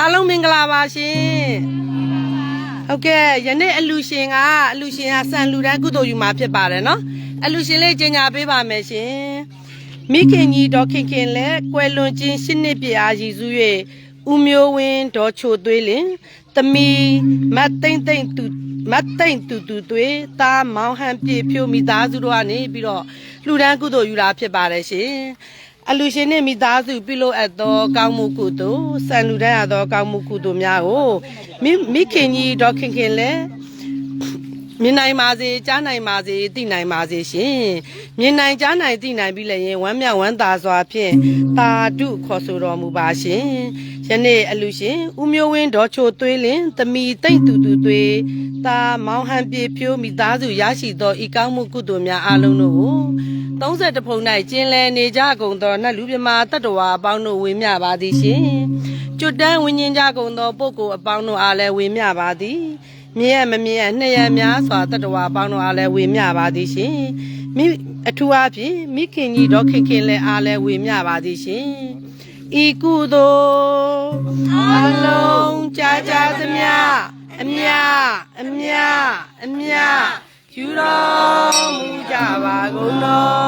အားလုံးမင်္ဂလာပါရှင်ဟုတ်ကဲ့ယနေ့အလူရှင်ကအလူရှင်ကစံလူတန်းကုသိုလ်ယူမှာဖြစ်ပါတယ်နော်အလူရှင်လေးကြီးညာပေးပါမယ်ရှင်မိခင်ကြီးဒေါ်ခင်ခင်လဲကွယ်လွန်ခြင်းရှစ်နှစ်ပြည့်အားရည်စူး၍ဦးမျိုးဝင်းဒေါ်ချိုသွေးလင်သမီးမတ်သိမ့်သိမ့်သူမတ်သိမ့်တူတူသွေးသားမောင်ဟန်ပြေဖြိုမိသားစုတို့ကနေပြီးတော့လှူဒန်းကုသိုလ်ယူတာဖြစ်ပါတယ်ရှင် အလူရှင်နဲ့မိသားစုပြုလို့အပ်သောကောင်းမှုကုသိုလ်စံလူတန်းရသောကောင်းမှုကုသိုလ်များကိုမိမိခင်ကြီးဒေါ်ခင်ခင်လဲမြင်နိုင်ပါစေကြားနိုင်ပါစေသိနိုင်ပါစေရှင်မြင်နိုင်ကြားနိုင်သိနိုင်ပြီလည်းရင်ဝမ်းမြောက်ဝမ်းသာစွာဖြင့်တာဓုခေါ်ဆိုတော်မူပါရှင်ယနေ့အလူရှင်ဦးမျိုးဝင်းဒေါ်ချိုသွေးလင်သမီတိတ်တူတူသွေးတာမောင်ဟန်ပြေဖြိုးမိသားစုရရှိသောဤကောင်းမှုကုသိုလ်များအားလုံးတို့ကို 30ဖုံ၌ကျင်းလဲနေကြကုန်သောနတ်လူမြမာတတ္တဝါအပေါင်းတို့ဝေမျှပါသည်ရှင်ကျွတ်တန်းဝิญဉ်ကြကုန်သောပုဂ္ဂိုလ်အပေါင်းတို့အားလည်းဝေမျှပါသည်မြင်ရမမြင်ရနှစ်ရများစွာတတ္တဝါပေါင်းတို့အားလည်းဝေမျှပါသည်ရှင်မိအထူးအားဖြင့်မိခင်ကြီးတော်ခင်ခင်လည်းအားလည်းဝေမျှပါသည်ရှင်ဤကုသိုလ်အလုံးကြာကြာသမျှအမြအမြအမြယူတော်မူကြပါကုန်တော်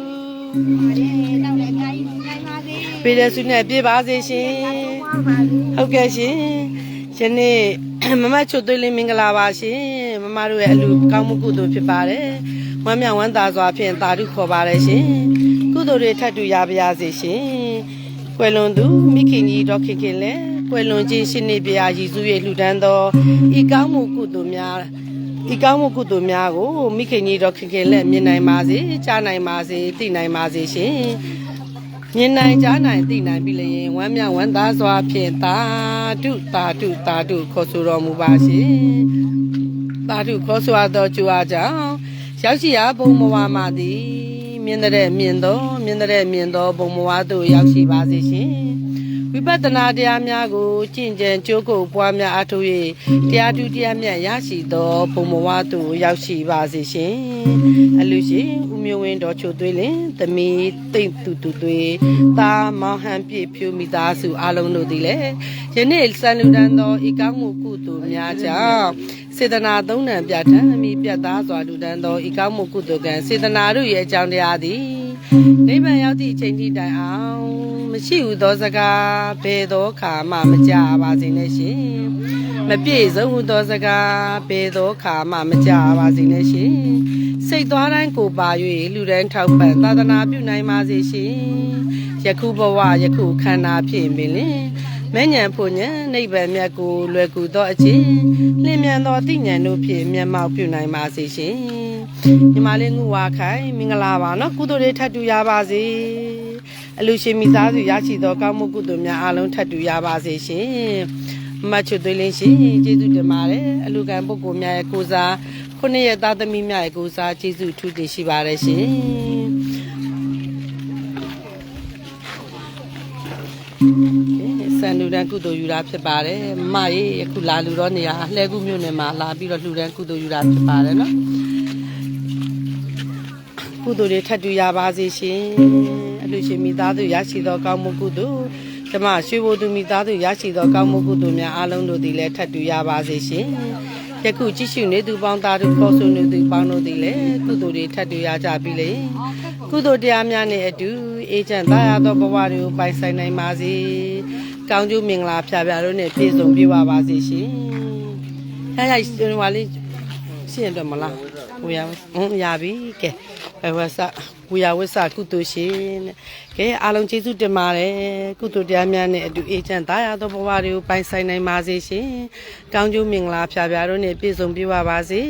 ပြည်တဲ့ဆုနဲ့ပြည့်ပါစေရှင်ဟုတ်ကဲ့ရှင်ယနေ့မမချွတ်သွေးလေးမင်္ဂလာပါရှင်မမတို့ရဲ့အလူကောင်းမှုကုသိုလ်ဖြစ်ပါတယ်ဝမ်းမြောက်ဝမ်းသာစွာဖြင့်သာဓုခေါ်ပါတယ်ရှင်ကုသိုလ်တွေထပ်တူရပါရစေရှင်ကွယ်လွန်သူမိခင်ကြီးဒေါက်ခင်ခင်လည်းကွယ်လွန်ခြင်းရှင်နေပြာရည်စူး၍လှူဒန်းသောဤကောင်းမှုကုသိုလ်များ ဤကောင်းမှုကုသိုလ်များကိုမိခင်ကြီးဒေါက်ခင်ခင်လည်းမြင်နိုင်ပါစေကြားနိုင်ပါစေသိနိုင်ပါစေရှင်မြင်နိုင်ကြားနိုင်သိနိုင်ပြီလျင်ဝမ်းမြောက်ဝမ်းသာစွာဖြင့်သာဓုသာဓုသာဓုခေါ်ဆိုတော်မူပါရှင်သာဓုခေါ်ဆိုအပ်သောကြွားကြောင့်ရောက်ရှိရာဘုံဘဝမှသည် မြင်တဲ့မြင်သောမြင်တဲ့မြင်သောဘုံဘဝသို့ရောက်ရှိပါစေရှင်ဝိ ပဿနာတရားများကိုကျင့်ကြံကြိုးကုပ်ပွားများအားထုတ်၍တရားတူတရားမြတ်ရရှိသောဘုံဘဝသို့ရောက်ရှိပါစေရှင်အလူရှင်ဦးမျိုးဝင်းတော်ချိုသွေးလင်သမီးတိတ်တူတူသွေးသားမောင်ဟန်ပြည့်ဖြူမိသားစုအားလုံးတို့သည်လည်းယနေ့စံလူတန်းသောဤကောင်းမှုကုသိုလ်များကြောင့်စေတနာသုံးဏပြဋ္ဌာန်းမိပြတ်သားစွာလူတန်းသောဤကောင်းမှုကုသိုလ်ကံစေတနာတို့ရဲ့အကြောင်းတရားသည် နိဗ္ဗာန်ရောက်သည့်အချိန်ထိတိုင်အောင်မရှိဟုသောစကားဘယ်သောခါမှမကြပါစေနဲ့ရှင်မပြည့်စုံဟုသောစကားဘယ်သောခါမှမကြပါစေနဲ့ရှင်စိတ်သွားတိုင်းကိုပါ၍လူတိုင်းထောက်ပံ့သာသနာပြုနိုင်ပါစေရှင်ယခုဘဝယခုခန္ဓာဖြင့်ပင်လင် မဲ့ညံဖို့ညံနိဗ္ဗာန်မြတ်ကိုလွယ်ကူသောအခြင်းလင်းမြန်သောသိဉာဏ်တို့ဖြင့်မျက်မှောက်ပြုနိုင်ပါစေရှင်ညီမလေးငူဝါခိုင်မင်္ဂလာပါနော်ကုသိုလ်တွေထပ်တူရပါစေအလူရှင်မိသားစုရရှိသောကောင်းမှုကုသိုလ်များအားလုံးထပ်တူရပါစေရှင်မတ်ချွတ်သွေးလင်းရှင်ကျေးဇူးတင်ပါတယ်အလူကံပုဂ္ဂိုလ်များရဲ့ကိုစားခုနှစ်ရက်သားသမီးများရဲ့ကိုစားကျေးဇူးထူးတင်ရှိပါတယ်ရှင် စံလူတန်းကုသိုလ်ယူတာဖြစ်ပါတယ်မရေယခုလာလူတော့နေရလှဲကူးမြို့နယ်မှာလာပြီးတော့လူတန်းကုသိုလ်ယူတာဖြစ်ပါတယ်နော်ကုသိုလ်တွေထပ်တူရပါစေရှင်အလူရှင်မိသားစုရရှိသောကောင်းမှုကုသိုလ်ဓမ္မရွှေဘိုသူမိသားစုရရှိသောကောင်းမှုကုသိုလ်များအားလုံးတို့သည်လည်းထပ်တူရပါစေရှင်ယခုကြည့်ရှုနေသူပေါင်းသားတို့ခေါ်ဆိုနေသူပေါင်းတို့သည်လည်းကုသိုလ်တွေထပ်တူရကြပြီလေကုသိုလ်တရားများနဲ့အတူ အေးချမ်းသာရသောဘဝတွေကိုပိုင်ဆိုင်နိုင်ပါစေကောင်းကျိုးမင်္ဂလာဖြာဖြာတို့နဲ့ပြည့်စုံပြည့်ဝပါစေရှင်ရရဟိုလေးရှင်းတော့မလားဟိုရဟွန်းရပြီကဲ ဘဝဆဝီယာဝဆကုသိုလ်ရှင်တဲ့ကဲအားလုံးကျေးဇူးတင်ပါတယ်ကုသိုလ်တရားများနဲ့အတူအေးချမ်းသာရသောဘဝတွေကိုပိုင်ဆိုင်နိုင်ပါစေရှင်ကောင်းကျိုးမင်္ဂလာဖျားဖျားတို့နဲ့ပြည့်စုံပြပါပါစေ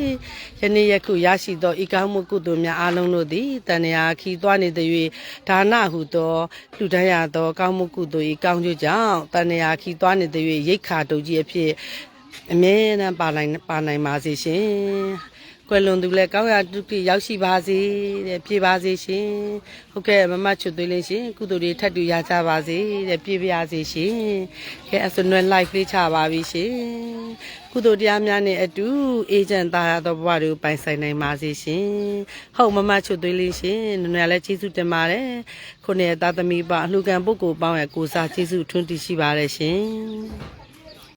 ယနေ့ယခုရရှိသောဤကောင်းမှုကုသိုလ်များအားလုံးတို့သည်တဏှာခီသွားနေတဲ့၍ဒါနဟုသောလူတန်းရသောကောင်းမှုကုသိုလ်ဤကောင်းကျိုးကြောင့်တဏှာခီသွားနေတဲ့၍ရိတ်ခါတုတ်ကြီးအဖြစ်အမြဲတမ်းပါနိုင်ပါနိုင်ပါစေရှင် ကွယ်လွန်သူလည်းကောင်းရာဒုက္ခရောက်ရှိပါစေတဲ့ပြေပါစေရှင်ဟုတ်ကဲ့မမချွတ်သွေးလေးရှင်ကုသိုလ်တွေထပ်တူရကြပါစေတဲ့ပြေပါစေရှင်ကဲအစနွယ် live လေးချပါပြီရှင်ကုသိုလ်တရားများနဲ့အတူအေဂျင့်သားရသောဘဝတွေကိုပိုင်ဆိုင်နိုင်ပါစေရှင်ဟုတ်မမချွတ်သွေးလေးရှင်နွယ်နွယ်လည်းကျေးဇူးတင်ပါတယ်ခုနှစ်သားသမီးပါအလှူခံပုဂ္ဂိုလ်ပေါင်းရဲ့ကိုစားကျေးဇူးထွန်းတည်ရှိပါတယ်ရှင်